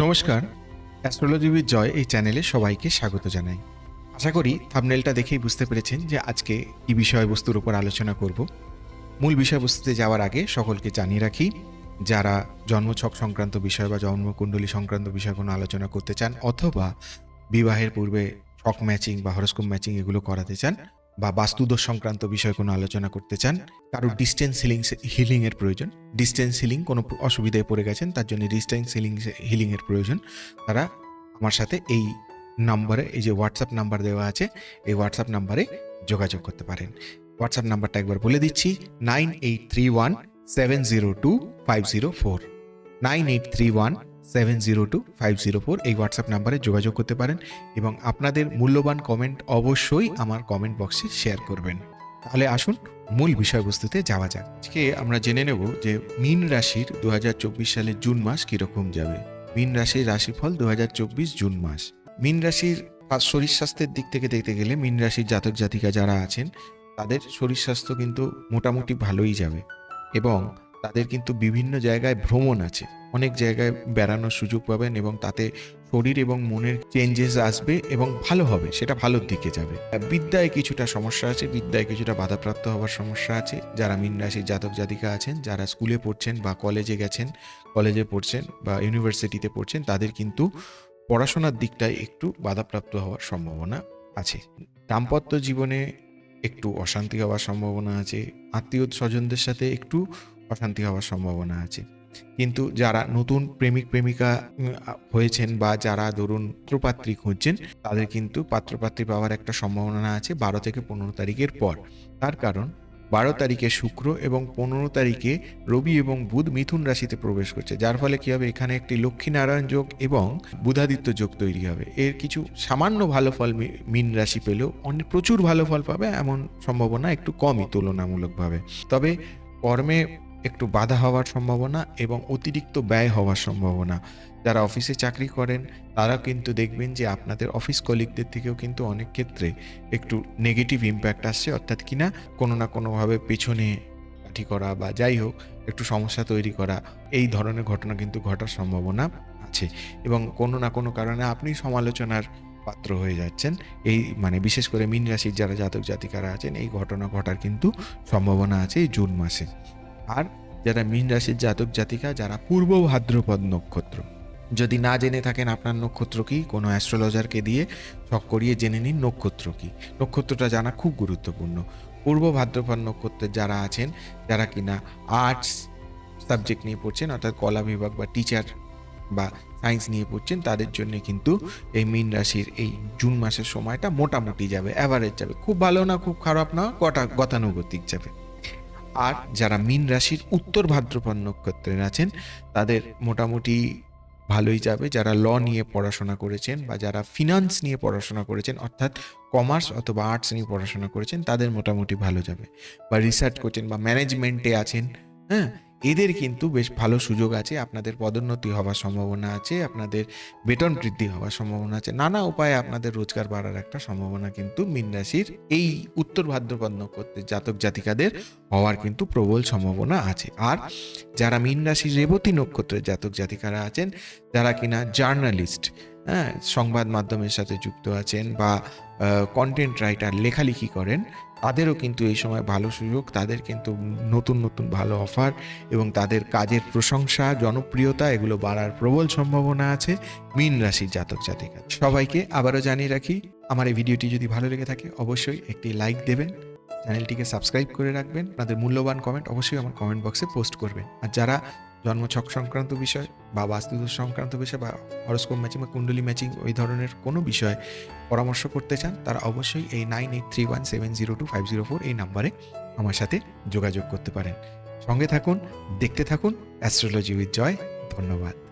নমস্কার। Astrology with joy এই চ্যানেলে সবাইকে স্বাগত জানাই। আশা করি থামনেলটা দেখেই বুঝতে পেরেছেন যে আজকে কি বিষয়বস্তুর উপর আলোচনা করব। মূল বিষয়বস্তুতে যাওয়ার আগে সকলকে জানিয়ে রাখি, যারা জন্মছক সংক্রান্ত বিষয় বা জন্মকুণ্ডলী সংক্রান্ত বিষয় কোনো আলোচনা করতে চান অথবা বিবাহের পূর্বে ছক ম্যাচিং বা হরস্কোপ ম্যাচিং এগুলো করাতে চান বা বাস্তুদোষ সংক্রান্ত বিষয় কোনো আলোচনা করতে চান কারোর ডিস্টেন্স হিলিং হিলিংয়ের প্রয়োজন ডিস্টেন্স হিলিং কোনো অসুবিধায় পড়ে গেছেন, তার জন্য ডিস্টেন্স হিলিং হিলিংয়ের প্রয়োজন, তারা আমার সাথে এই নাম্বারে, এই যে হোয়াটসঅ্যাপ নাম্বার দেওয়া আছে, এই হোয়াটসঅ্যাপ নাম্বারে যোগাযোগ করতে পারেন। হোয়াটসঅ্যাপ নাম্বারটা একবার বলে দিচ্ছি nine eight three one seven zero two five zero four nine eight three one seven zero two five zero four এই হোয়াটসঅ্যাপ নাম্বারে যোগাযোগ করতে পারেন এবং আপনাদের মূল্যবান কমেন্ট অবশ্যই আমার কমেন্ট বক্সে শেয়ার করবেন। তাহলে আসুন মূল বিষয়বস্তুতে যাওয়া যাক। আজকে আমরা জেনে নেব যে মীন রাশির দু হাজার চব্বিশ সালের জুন মাস কীরকম যাবে। মীন রাশির রাশিফল দু হাজার চব্বিশ জুন মাস। মীন রাশির শরীর স্বাস্থ্যের দিক থেকে দেখতে গেলে মীন রাশির জাতক জাতিকা যারা আছেন, তাদের শরীর স্বাস্থ্য কিন্তু মোটামুটি ভালোই যাবে। এবং তাদের কিন্তু বিভিন্ন জায়গায় ভ্রমণ আছে। অনেক জায়গায় বেড়ানোর সুযোগ পাবেন এবং তাতে শরীর এবং মনের চেঞ্জেস আসবে এবং ভালো হবে, সেটা ভালোর দিকে যাবে। বিদ্যায় কিছুটা সমস্যা আছে, বিদ্যায় কিছুটা বাধাপ্রাপ্ত হওয়ার সমস্যা আছে। যারা মীন রাশির জাতক জাতিকা আছেন, যারা স্কুলে পড়ছেন বা কলেজে গেছেন, কলেজে পড়ছেন বা ইউনিভার্সিটিতে পড়ছেন, তাদের কিন্তু পড়াশোনার দিকটায় একটু বাধাপ্রাপ্ত হওয়ার সম্ভাবনা আছে। দাম্পত্য জীবনে একটু অশান্তি হওয়ার সম্ভাবনা আছে। আত্মীয় স্বজনদের সাথে একটু অশান্তি হওয়ার সম্ভাবনা আছে। কিন্তু যারা নতুন প্রেমিক, প্রেমিকা হয়েছেন বা যারা ধরুন পাত্রপাত্রী খুঁজছেন, তাদের কিন্তু পাত্রপাত্রী পাওয়ার একটা সম্ভাবনা আছে বারো থেকে পনেরো তারিখের পর। তার কারণ, বারো তারিখে শুক্র এবং পনেরো তারিখে রবি এবং বুধ মিথুন রাশিতে প্রবেশ করছে। যার ফলে কি হবে? এখানে একটি লক্ষ্মীনারায়ণ যোগ এবং বুধাদিত্য যোগ তৈরি হবে। এর কিছু সামান্য ভালো ফল মীন রাশি পেলেও অনেক প্রচুর ভালো ফল পাবে এমন সম্ভাবনা একটু কমই তুলনামূলকভাবে। তবে কর্মে একটু বাধা হওয়ার সম্ভাবনা এবং অতিরিক্ত ব্যয় হওয়ার সম্ভাবনা। যারা অফিসে চাকরি করেন তারা কিন্তু দেখবেন যে আপনাদের অফিস কলিগদের থেকেও কিন্তু অনেক ক্ষেত্রে একটু নেগেটিভ ইম্প্যাক্ট আসছে। অর্থাৎ কিনা কোনো না কোনোভাবে পেছনে কাঠি করা বা যাই হোক, একটু সমস্যা তৈরি করা, এই ধরনের ঘটনা কিন্তু ঘটার সম্ভাবনা আছে। এবং কোনো না কোনো কারণে আপনি সমালোচনার পাত্র হয়ে যাচ্ছেন। এই মানে বিশেষ করে মিন রাশির যারা জাতক জাতিকারা আছেন, এই ঘটনা ঘটার কিন্তু সম্ভাবনা আছে এই জুন মাসে। আর যারা মীন রাশির জাতক জাতিকা, যারা পূর্ব ভাদ্রপদ নক্ষত্র। যদি না জেনে থাকেন আপনার নক্ষত্র কি, কোনো অ্যাস্ট্রোলজারকে দিয়ে ছক করিয়ে জেনে নিন নক্ষত্র কি। নক্ষত্রটা জানা খুব গুরুত্বপূর্ণ। পূর্ব ভাদ্রপদ নক্ষত্রের যারা আছেন, যারা কিনা আর্টস সাবজেক্ট নিয়ে পড়ছেন, অর্থাৎ কলা বিভাগ বা টিচার বা সায়েন্স নিয়ে পড়ছেন, তাদের জন্য কিন্তু এই মীন রাশির এই জুন মাসের সময়টা মোটামুটি যাবে অ্যাভারেজ যাবে। খুব ভালো না, খুব খারাপ না কটা গতানুগতিক যাবে। আর যারা মীন রাশির উত্তর ভাদ্রপদ নক্ষত্রে আছেন, তাদের মোটামুটি ভালোই যাবে। যারা ল নিয়ে পড়াশোনা করেছেন বা যারা ফিনান্স নিয়ে পড়াশোনা করেছেন, অর্থাৎ কমার্স অথবা আর্টস নিয়ে পড়াশোনা করেছেন, তাদের মোটামুটি ভালো যাবে। বা রিসার্চ করছেন বা ম্যানেজমেন্টে আছেন হ্যাঁ? এদের কিন্তু বেশ ভালো সুযোগ আছে, আপনাদের পদোন্নতি হওয়ার সম্ভাবনা আছে, আপনাদের বেতন বৃদ্ধি হওয়ার সম্ভাবনা আছে, নানা উপায়ে আপনাদের রোজগার বাড়ার একটা সম্ভাবনা কিন্তু মীন রাশির এই উত্তর ভাদ্রপদ নক্ষত্রের জাতক জাতিকাদের হওয়ার কিন্তু প্রবল সম্ভাবনা আছে। আর যারা মীন রাশির রেবতী নক্ষত্রের জাতক জাতিকারা আছেন, যারা কিনা জার্নালিস্ট হ্যাঁ সংবাদ মাধ্যমের সাথে যুক্ত আছেন বা কন্টেন্ট রাইটার লেখালেখি করেন তাদেরও কিন্তু এই সময় ভালো সুযোগ, তাদের কিন্তু নতুন নতুন ভালো অফার এবং তাদের কাজের প্রশংসা, জনপ্রিয়তা, এগুলো বাড়ার প্রবল সম্ভাবনা আছে মীন রাশির জাতক জাতিকা। সবাইকে আবারও জানিয়ে রাখি, আমার এই ভিডিওটি যদি ভালো লেগে থাকে অবশ্যই একটি লাইক দেবেন, চ্যানেলটিকে সাবস্ক্রাইব করে রাখবেন, আপনাদের মূল্যবান কমেন্ট অবশ্যই আমার কমেন্ট বক্সে পোস্ট করবেন। আর যারা জন্মছক সংক্রান্ত বিষয় বা বাস্তুদোষ সংক্রান্ত বিষয় বা হরস্কোপ ম্যাচিং বা কুণ্ডলি ম্যাচিং ওই ধরনের কোনো বিষয়ে পরামর্শ করতে চান, তারা অবশ্যই এই nine eight three one seven zero two five zero four এই নাম্বারে আমার সাথে যোগাযোগ করতে পারেন। সঙ্গে থাকুন, দেখতে থাকুন, অ্যাস্ট্রোলজি উইথ জয়, ধন্যবাদ।